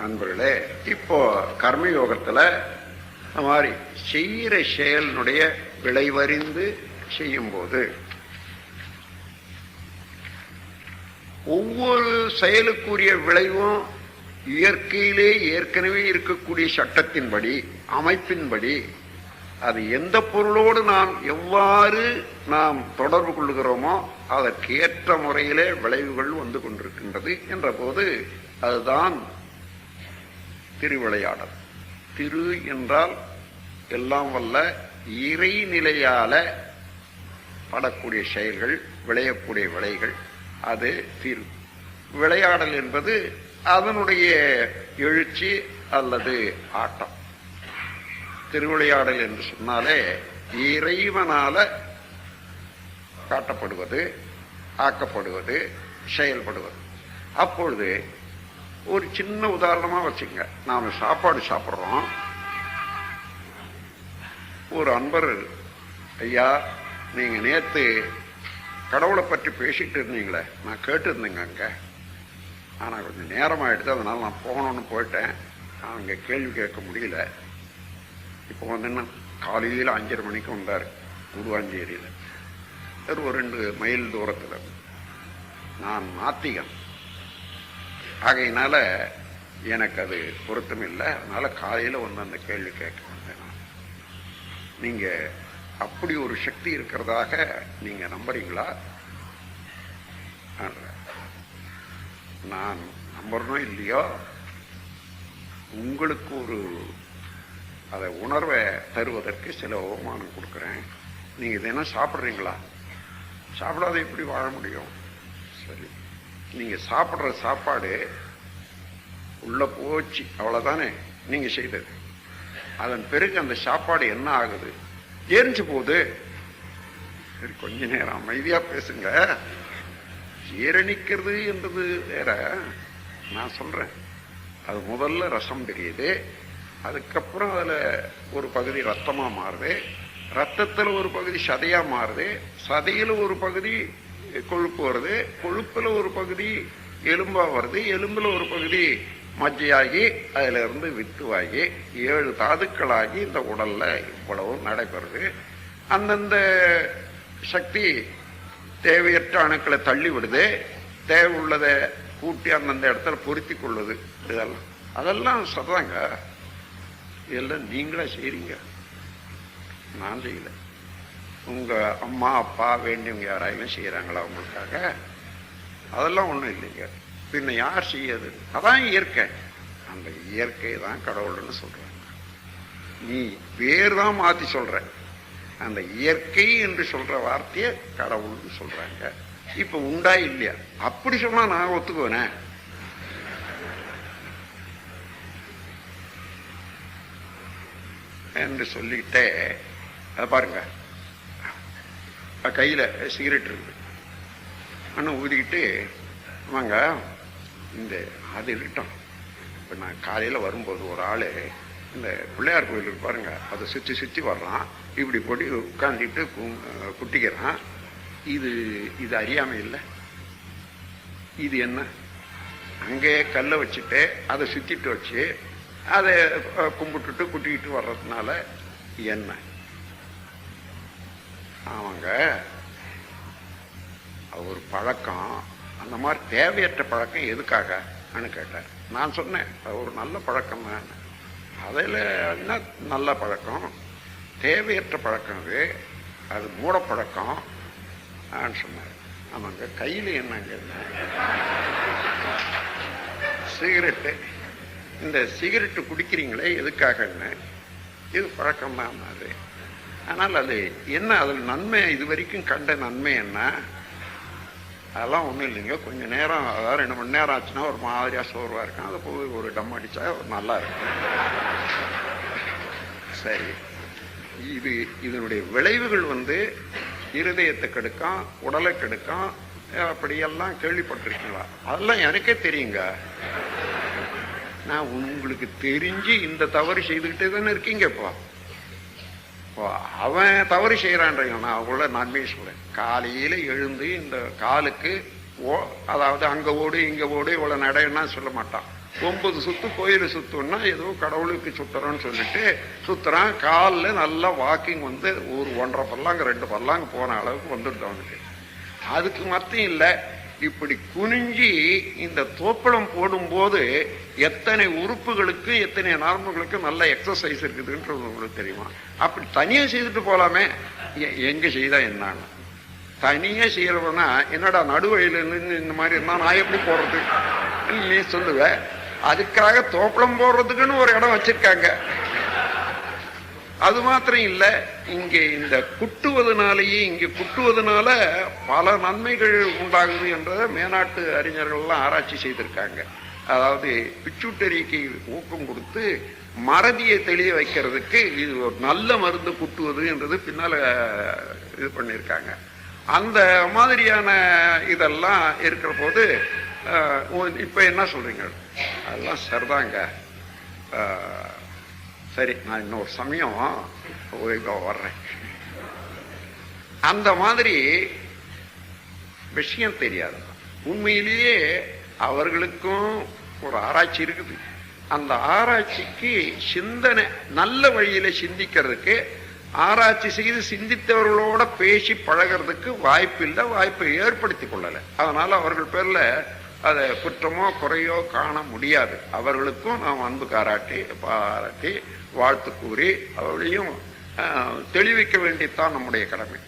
அன்பர்களே இப்போ கர்மயோகத்தில் மாதிரி செய்கிற செயலினுடைய விளைவறிந்து செய்யும்போது ஒவ்வொரு செயலுக்குரிய விளைவும் இயற்கையிலே ஏற்கனவே இருக்கக்கூடிய சட்டத்தின்படி அமைப்பின்படி அது எந்த பொருளோடு நாம் எவ்வாறு நாம் தொடர்பு கொள்கிறோமோ அதற்கு ஏற்ற முறையிலே விளைவுகள் வந்து கொண்டிருக்கின்றது என்ற போது அதுதான் திருவிளையாடல். திரு என்றால் எல்லாம் வல்ல இறைநிலையால படக்கூடிய செயல்கள் விளையக்கூடிய விளைகள் அது திரு. விளையாடல் என்பது அதனுடைய எழுச்சி அல்லது ஆட்டம். திருவிளையாடல் என்று சொன்னாலே இறைவனால காட்டப்படுவது ஆக்கப்படுவது செயல்படுவது. அப்பொழுது ஒரு சின்ன உதாரணமா வச்சுங்க நாம சாப்பாடு சாப்பிட்றோம். ஒரு அன்பர் ஐயா நீங்க நேத்து கடவுளை பற்றி பேசிட்டு இருந்தீங்களே. நான் கேட்டிருந்தேங்க அங்க. ஆனா கொஞ்சம் நேரம் ஆயிடுது அதனால நான் போகணும்னு போயிட்டேன். அங்க கேள்வி கேட்க முடியல. இப்போ வந்து என்ன? காலையில் அஞ்சரை மணிக்கு வந்தார். குருவாஞ்சேரியில். ஒரு ரெண்டு மைல் தூரத்தில். நான் நாத்திகன். ஆகையினால எனக்கு அது பொருத்தம் இல்லை அதனால காலையில் வந்து அந்த கேள்வி கேட்க வந்தேன் நீங்கள் அப்படி ஒரு சக்தி இருக்கிறதாக நீங்கள் நம்புறீங்களா? நான் நம்புறனோ இல்லையோ உங்களுக்கு ஒரு அதை உணர்வை தருவதற்கு சில அவமானம் கொடுக்குறேன். நீங்கள் தினம் சாப்பிட்றீங்களா? சாப்பிடாத எப்படி வாழ முடியும்? சரி. நீங்க சாப்பிடுற சாப்பாடு உள்ள போச்சு. அவ்வளவுதானே? நீங்க செய்தது. அதன் பிறகு அந்த சாப்பாடு என்ன ஆகுது? எரிஞ்சு போகுது. சரி கொஞ்ச நேரம் அமைதியா பேசுங்க. ஜீரணிக்கிறது என்றது வேற. நான் சொல்றேன். அது முதல்ல ரசம் தெரியுது. அதுக்கப்புறம் அதுல ஒரு பகுதி ரத்தமா மாறுது. ரத்தத்துல ஒரு பகுதி சதையா மாறுது. சதையில ஒரு பகுதி கொழுப்பு வருது. கொழுப்புல ஒரு பகுதி எலும்பா வருது. எலும்புல ஒரு பகுதி மஜ்ஜையாகி அதுல இருந்து வித்துவாகி ஏழு தாதுக்களாகி இந்த உடல்ல இவ்வளவு நடைபெறுது. அந்தந்த சக்தி தேவையற்ற அணுக்களை தள்ளி விடுது தேவை உள்ளதை கூட்டி அந்தந்த இடத்துல பொருத்தி கொள்ளுது. இதெல்லாம் அதெல்லாம் சொல்றாங்க இதெல்லாம் நீங்களா செய்றீங்க. நான் செய்யல. உங்கள் அம்மா அப்பா வேண்டியவங்க யாராயும் செய்கிறாங்களா அவங்களுக்காக அதெல்லாம் ஒன்றும் இல்லைங்க. பின்ன யார் செய்யாது அதான் இயற்கை. அந்த இயற்கை தான் கடவுள்னு சொல்கிறாங்க நீ பேர் தான் மாற்றி சொல்கிற அந்த இயற்கை என்று சொல்கிற வார்த்தையை கடவுள்னு சொல்கிறாங்க இப்போ உண்டா இல்லையா? அப்படி சொன்னால் நான் ஒத்துக்குவேனே. என்று சொல்லிட்டே அதை பாருங்க. கையில சிகரெட் இருக்குது அண்ணன் ஊதிக்கிட்டு வாங்க இந்த அது இருக்கட்டும். இப்போ நான் காலையில் வரும்போது ஒரு ஆள் இந்த பிள்ளையார் கோயிலுக்கு பாருங்க அதை சுற்றி சுற்றி வர்றான். இப்படி பொடி உட்காந்துட்டு குட்டிக்கிறான். இது இது அறியாமை இல்லை. இது என்ன? அங்கே கல்லை வச்சுட்டு அதை சுத்திட்டு வச்சு அதை கும்பிட்டுட்டு குட்டிக்கிட்டு வர்றதுனால என்ன? அவங்க அது ஒரு பழக்கம். அந்த மாதிரி தேவையற்ற பழக்கம் எதுக்காக? கேட்டார். நான் சொன்னேன் அது ஒரு நல்ல பழக்கம் தான். அதில் என்ன நல்ல பழக்கம்? தேவையற்ற பழக்கம் அது. அது மூடப்பழக்கம். சொன்னார். ஆமாங்க கையில் என்னங்க சிகரெட்டு. இந்த சிகரெட்டு குடிக்கிறீங்களே எதுக்காகன்னு? இது பழக்கம் தான் அது. ஆனால் அது என்ன அதில் நன்மை இது வரைக்கும் கண்ட நன்மை என்ன? அதெல்லாம் ஒன்றும் இல்லைங்க. கொஞ்சம் நேரம் அதாவது ரெண்டு மணி நேரம் ஆச்சுன்னா ஒரு மாதிரியாக சோர்வாக இருக்கும் அதை போய் ஒரு டம் அடித்தா ஒரு நல்லா இருக்கும். சரி. இது இதனுடைய விளைவுகள் வந்து இருதயத்தை கெடுக்கும் உடலை கெடுக்கும் அப்படியெல்லாம் கேள்விப்பட்டிருக்கீங்களா? அதெல்லாம் எனக்கே தெரியுங்க. நான் உங்களுக்கு தெரிஞ்சு இந்த தவறு செய்துக்கிட்டே தானே இருக்கீங்க இப்போ. இப்போ அவன் தவறு செய்யறான்றீங்க நான் அவங்கள நன்மை சொல்றேன். காலையில் எழுந்து இந்த காலுக்கு ஓ அதாவது அங்கே ஓடு இங்கே ஓடு இவ்வளோ நடைன்னா சொல்ல மாட்டான். ஒன்பது சுத்து கோயில் சுத்தம்னா ஏதோ கடவுளுக்கு சுத்துறோன்னு சொல்லிட்டு சுத்துறான். காலில் நல்லா வாக்கிங் வந்து ஒரு ஒன்றரை பல்லாங்க ரெண்டு பல்லாங்க போன அளவுக்கு வந்துடுது அவனுக்கு. அதுக்கு மத்தியும் இல்லை இப்படி குனிஞ்சி இந்த தோப்பளம் போடும்போது எத்தனை உறுப்புகளுக்கு எத்தனை நார்மல்களுக்கும் நல்ல எக்ஸசைஸ் இருக்குதுன்றது உங்களுக்கு தெரியுமா? அப்படி தனியா செய்துட்டு போலாமே. எ- எங்க செய்தா என்னன்னு. தனியா செய்யறவனா என்னடா நடுவழியில் நின்று இந்த மாதிரி இருந்தா நான் எப்படி போடுறது? நீ சொல்லுவ. அதுக்காக தோப்பளம் போடுறதுக்குன்னு ஒரு இடம் வச்சிருக்காங்க. அது மாத்திரம் இல்ல இங்க இந்த குட்டுவதனாலேயே இங்க குட்டுவதனால பல நன்மைகள் உண்டாகுது என்றதை மேனாட்டு அறிஞர்கள் எல்லாம் ஆராய்ச்சி செய்திருக்காங்க. அதாவது பிச்சுட்டரிக்கு ஊக்கம் கொடுத்து மறதியை தெளிய வைக்கிறதுக்கு இது ஒரு நல்ல மருந்து குட்டுவது என்றது பின்னால இது பண்ணியிருக்காங்க அந்த மாதிரியான இதெல்லாம் இருக்கிற போது இப்போ இப்ப என்ன சொல்றீங்க? அதெல்லாம் சரிதாங்க. சரி நான் இன்னொரு சமயம் இப்போ வர்றேன். அந்த மாதிரி விஷயம் தெரியாது. உண்மையிலேயே அவர்களுக்கும் ஒரு ஆராய்ச்சி இருக்குது. அந்த ஆராய்ச்சிக்கு சிந்தனை நல்ல வழியில சிந்திக்கிறதுக்கு ஆராய்ச்சி செய்து சிந்தித்தவர்களோட பேசி பழகிறதுக்கு வாய்ப்பு இல்லை வாய்ப்பை ஏற்படுத்தி கொள்ளலை. அதனால அவர்கள் பேர்ல அதை குற்றமோ குறையோ காண முடியாது. அவர்களுக்கும் நாம் அன்பு காராட்டி பாராட்டி வாழ்த்து கூறி அவர்களையும் தெளிவிக்க வேண்டியதுதான் நம்முடைய கடமை.